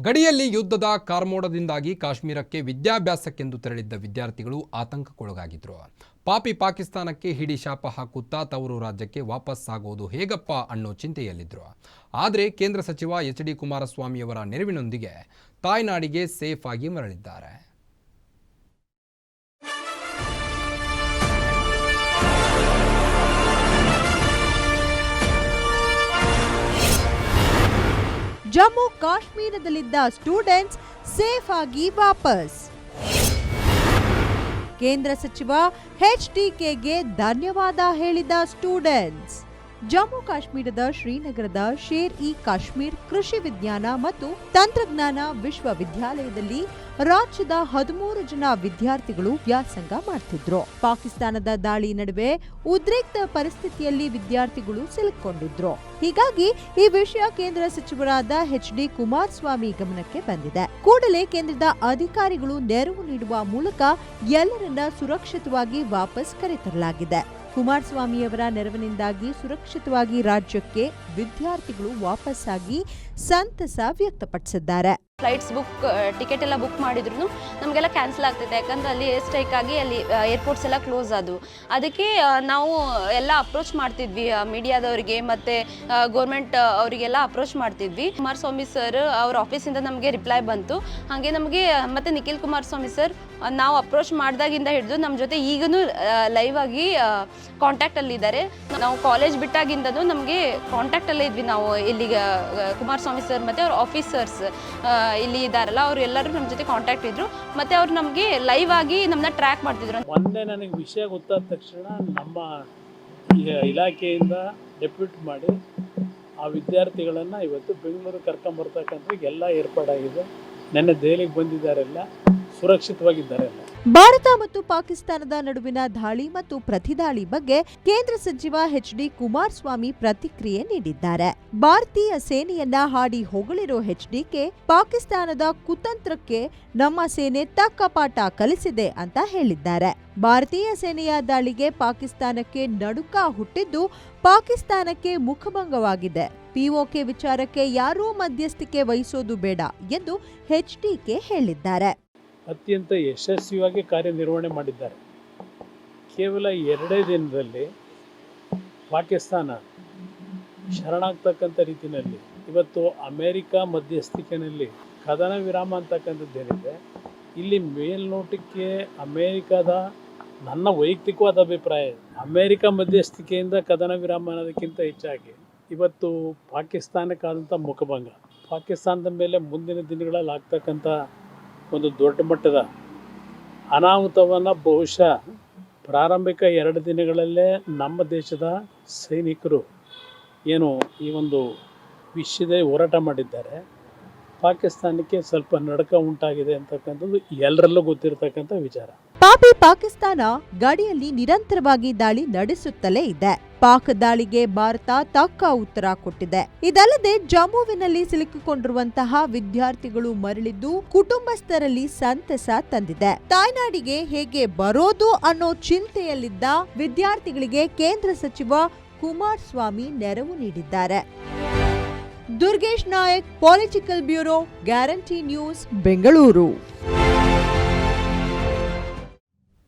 ಗಡಿಯಲ್ಲಿ ಯುದ್ಧದ ಕಾರ್ಮೋಡದಿಂದಾಗಿ ಕಾಶ್ಮೀರಕ್ಕೆ ವಿದ್ಯಾಭ್ಯಾಸಕ್ಕೆಂದು ತೆರಳಿದ್ದ ವಿದ್ಯಾರ್ಥಿಗಳು ಆತಂಕಕ್ಕೊಳಗಾಗಿದ್ದರು ಪಾಪಿ ಪಾಕಿಸ್ತಾನಕ್ಕೆ ಹಿಡಿ ಶಾಪ ಹಾಕುತ್ತಾ ತವರು ರಾಜ್ಯಕ್ಕೆ ವಾಪಸ್ ಆಗೋದು ಹೇಗಪ್ಪ ಅನ್ನೋ ಚಿಂತೆಯಲ್ಲಿದ್ರು. ಆದರೆ ಕೇಂದ್ರ ಸಚಿವ ಎಚ್ ಡಿ ಕುಮಾರಸ್ವಾಮಿಯವರ ನೆರವಿನೊಂದಿಗೆ ತಾಯ್ನಾಡಿಗೆ ಸೇಫ್ ಆಗಿ ಮರಳಿದ್ದಾರೆ. ಜಮ್ಮು ಕಾಶ್ಮೀರದಲ್ಲಿದ್ದ ಸ್ಟೂಡೆಂಟ್ಸ್ ಸೇಫ್ ಆಗಿ ವಾಪಸ್. ಕೇಂದ್ರ ಸಚಿವ ಎಚ್ಡಿಕೆಗೆ ಧನ್ಯವಾದ ಹೇಳಿದ ಸ್ಟೂಡೆಂಟ್ಸ್ ಜಮ್ಮು ಕಾಶ್ಮೀರದ ಶ್ರೀನಗರದ ಶೇರ್ ಇ ಕಾಶ್ಮೀರ್ ಕೃಷಿ ವಿಜ್ಞಾನ ಮತ್ತು ತಂತ್ರಜ್ಞಾನ ವಿಶ್ವವಿದ್ಯಾಲಯದಲ್ಲಿ ರಾಜ್ಯದ ಹದಿಮೂರು ಜನ ವಿದ್ಯಾರ್ಥಿಗಳು ವ್ಯಾಸಂಗ ಮಾಡ್ತಿದ್ರು. ಪಾಕಿಸ್ತಾನದ ದಾಳಿ ನಡುವೆ ಉದ್ರಿಕ್ತ ಪರಿಸ್ಥಿತಿಯಲ್ಲಿ ವಿದ್ಯಾರ್ಥಿಗಳು ಸಿಲುಕೊಂಡಿದ್ರು ಹೀಗಾಗಿ ಈ ವಿಷಯ ಕೇಂದ್ರ ಸಚಿವರಾದ ಎಚ್ ಡಿ ಕುಮಾರಸ್ವಾಮಿ ಗಮನಕ್ಕೆ ಬಂದಿದೆ. ಕೂಡಲೇ ಕೇಂದ್ರದ ಅಧಿಕಾರಿಗಳು ನೆರವು ನೀಡುವ ಮೂಲಕ ಎಲ್ಲರನ್ನ ಸುರಕ್ಷಿತವಾಗಿ ವಾಪಸ್ ಕರೆತರಲಾಗಿದೆ. ಕುಮಾರಸ್ವಾಮಿಯವರ ನೆರವಿನಿಂದಾಗಿ ಸುರಕ್ಷಿತವಾಗಿ ರಾಜ್ಯಕ್ಕೆ ವಿದ್ಯಾರ್ಥಿಗಳು ವಾಪಸ್ಸಾಗಿ ಸಂತಸ ವ್ಯಕ್ತಪಡಿಸಿದ್ದಾರೆ. ಫ್ಲೈಟ್ಸ್ ಬುಕ್ ಟಿಕೆಟ್ ಎಲ್ಲ ಬುಕ್ ಮಾಡಿದ್ರು ನಮಗೆಲ್ಲ ಕ್ಯಾನ್ಸಲ್ ಆಗ್ತೈತೆ. ಯಾಕಂದ್ರೆ ಅಲ್ಲಿ ಸ್ಟ್ರೈಕ್ ಆಗಿ ಅಲ್ಲಿ ಏರ್ಪೋರ್ಟ್ಸ್ ಎಲ್ಲ ಕ್ಲೋಸ್ ಆದವು. ಅದಕ್ಕೆ ನಾವು ಎಲ್ಲ ಅಪ್ರೋಚ್ ಮಾಡ್ತಿದ್ವಿ ಮೀಡಿಯಾದವರಿಗೆ ಮತ್ತು ಗೌರ್ಮೆಂಟ್ ಅವರಿಗೆಲ್ಲ ಅಪ್ರೋಚ್ ಮಾಡ್ತಿದ್ವಿ. ಕುಮಾರಸ್ವಾಮಿ ಸರ್ ಅವ್ರ ಆಫೀಸಿಂದ ನಮಗೆ ರಿಪ್ಲೈ ಬಂತು. ಹಾಗೆ ನಮಗೆ ಮತ್ತು ನಿಖಿಲ್ ಕುಮಾರಸ್ವಾಮಿ ಸರ್ ನಾವು ಅಪ್ರೋಚ್ ಮಾಡಿದಾಗಿಂದ ಹಿಡಿದು ನಮ್ಮ ಜೊತೆ ಈಗನು ಲೈವ್ ಆಗಿ ಕಾಂಟ್ಯಾಕ್ಟಲ್ಲಿದ್ದಾರೆ ನಾವು ಕಾಲೇಜ್ ಬಿಟ್ಟಾಗಿಂದನೂ ನಮಗೆ ಕಾಂಟ್ಯಾಕ್ಟಲ್ಲೇ ಇದ್ವಿ ನಾವು ಇಲ್ಲಿಗೆ ಕುಮಾರಸ್ವಾಮಿ ಸರ್ ಮತ್ತು ಅವ್ರ ಆಫೀಸರ್ಸ್ ಇಲ್ಲಿ ಇದ್ದಾರಲ್ಲ, ಅವ್ರು ಎಲ್ಲರೂ ನಮ್ಮ ಜೊತೆ ಕಾಂಟ್ಯಾಕ್ಟ್ ಇದ್ರು. ಮತ್ತೆ ಅವ್ರು ನಮಗೆ ಲೈವ್ ಆಗಿ ನಮ್ಮನ್ನ ಟ್ರ್ಯಾಕ್ ಮಾಡ್ತಿದ್ರು ಒಂದೇ ನನಗೆ ವಿಷಯ ಗೊತ್ತಾದ ತಕ್ಷಣ ನಮ್ಮ ಇಲಾಖೆಯಿಂದ ಡೆಪ್ಯೂಟ್ ಮಾಡಿ ಆ ವಿದ್ಯಾರ್ಥಿಗಳನ್ನು ಇವತ್ತು ಬೆಂಗಳೂರು ಕರ್ಕೊಂಬರ್ತಕ್ಕಂಥ ಎಲ್ಲ ಏರ್ಪಾಡಾಗಿದೆ. ನೆನ್ನೆ ದೆಹಲಿಗೆ ಬಂದಿದ್ದಾರೆಲ್ಲ ಸುರಕ್ಷಿತವಾಗಿದ್ದಾರೆ ಎಲ್ಲ ಭಾರತ ಮತ್ತು ಪಾಕಿಸ್ತಾನದ ನಡುವಿನ ದಾಳಿ ಮತ್ತು ಪ್ರತಿದಾಳಿ ಬಗ್ಗೆ ಕೇಂದ್ರ ಸಚಿವ ಎಚ್ ಡಿ ಕುಮಾರಸ್ವಾಮಿ ಪ್ರತಿಕ್ರಿಯೆ ನೀಡಿದ್ದಾರೆ. ಭಾರತೀಯ ಸೇನೆಯನ್ನ ಹಾಡಿ ಹೊಗಳಿರೋ ಎಚ್ಡಿಕೆ ಪಾಕಿಸ್ತಾನದ ಕುತಂತ್ರಕ್ಕೆ ನಮ್ಮ ಸೇನೆ ತಕ್ಕ ಪಾಠ ಕಲಿಸಿದೆ ಅಂತ ಹೇಳಿದ್ದಾರೆ. ಭಾರತೀಯ ಸೇನೆಯ ದಾಳಿಗೆ ಪಾಕಿಸ್ತಾನಕ್ಕೆ ನಡುಕ ಹುಟ್ಟಿದ್ದು ಪಾಕಿಸ್ತಾನಕ್ಕೆ ಮುಖಭಂಗವಾಗಿದೆ. ಪಿಒಕೆ ವಿಚಾರಕ್ಕೆ ಯಾರೂ ಮಧ್ಯಸ್ಥಿಕೆ ವಹಿಸೋದು ಬೇಡ ಎಂದು ಎಚ್ಡಿಕೆ ಹೇಳಿದ್ದಾರೆ. ಅತ್ಯಂತ ಯಶಸ್ವಿಯಾಗಿ ಕಾರ್ಯನಿರ್ವಹಣೆ ಮಾಡಿದ್ದಾರೆ ಕೇವಲ ಎರಡೇ ದಿನದಲ್ಲಿ ಪಾಕಿಸ್ತಾನ ಶರಣಾಗ್ತಕ್ಕಂಥ ರೀತಿಯಲ್ಲಿ, ಇವತ್ತು ಅಮೇರಿಕ ಮಧ್ಯಸ್ಥಿಕೆಯಲ್ಲಿ ಕದನ ವಿರಾಮ ಅಂತಕ್ಕಂಥದ್ದೇನಿದೆ ಇಲ್ಲಿ ಮೇಲ್ನೋಟಕ್ಕೆ ಅಮೇರಿಕಾದ ನನ್ನ ವೈಯಕ್ತಿಕವಾದ ಅಭಿಪ್ರಾಯ. ಅಮೇರಿಕ ಮಧ್ಯಸ್ಥಿಕೆಯಿಂದ ಕದನ ವಿರಾಮ ಅನ್ನೋದಕ್ಕಿಂತ ಹೆಚ್ಚಾಗಿ ಇವತ್ತು ಪಾಕಿಸ್ತಾನಕ್ಕಾದಂಥ ಮುಖಭಂಗ, ಪಾಕಿಸ್ತಾನದ ಮೇಲೆ ಮುಂದಿನ ದಿನಗಳಲ್ಲಿ ಆಗ್ತಕ್ಕಂಥ ಒಂದು ದೊಡ್ಡ ಮಟ್ಟದ ಅನಾಹುತವನ್ನು ಬಹುಶಃ ಪ್ರಾರಂಭಿಕ ಎರಡು ದಿನಗಳಲ್ಲೇ ನಮ್ಮ ದೇಶದ ಸೈನಿಕರು ಏನು ಈ ಒಂದು ವಿಷಯದ ಹೋರಾಟ ಮಾಡಿದ್ದಾರೆ. ಪಾಕಿಸ್ತಾನಕ್ಕೆ ಸ್ವಲ್ಪ ನಡಕ ಉಂಟಾಗಿದೆ ಅಂತಕ್ಕಂಥದ್ದು ಎಲ್ಲರಲ್ಲೂ ಗೊತ್ತಿರತಕ್ಕಂಥ ವಿಚಾರ. ಪಾಪಿ ಪಾಕಿಸ್ತಾನ ಗಡಿಯಲ್ಲಿ ನಿರಂತರವಾಗಿ ದಾಳಿ ನಡೆಸುತ್ತಲೇ ಇದೆ. ಪಾಕ್ ದಾಳಿಗೆ ಭಾರತ ತಕ್ಕ ಉತ್ತರ ಕೊಟ್ಟಿದೆ. ಇದಲ್ಲದೆ ಜಮ್ಮುವಿನಲ್ಲಿ ಸಿಲುಕಿಕೊಂಡಿರುವಂತಹ ವಿದ್ಯಾರ್ಥಿಗಳು ಮರಳಿದ್ದು ಕುಟುಂಬಸ್ಥರಲ್ಲಿ ಸಂತಸ ತಂದಿದೆ. ತಾಯ್ನಾಡಿಗೆ ಹೇಗೆ ಬರೋದು ಅನ್ನೋ ಚಿಂತೆಯಲ್ಲಿದ್ದ ವಿದ್ಯಾರ್ಥಿಗಳಿಗೆ ಕೇಂದ್ರ ಸಚಿವ ಕುಮಾರಸ್ವಾಮಿ ನೆರವು ನೀಡಿದ್ದಾರೆ. Durgesh Nayak political bureau Guarantee News Bengaluru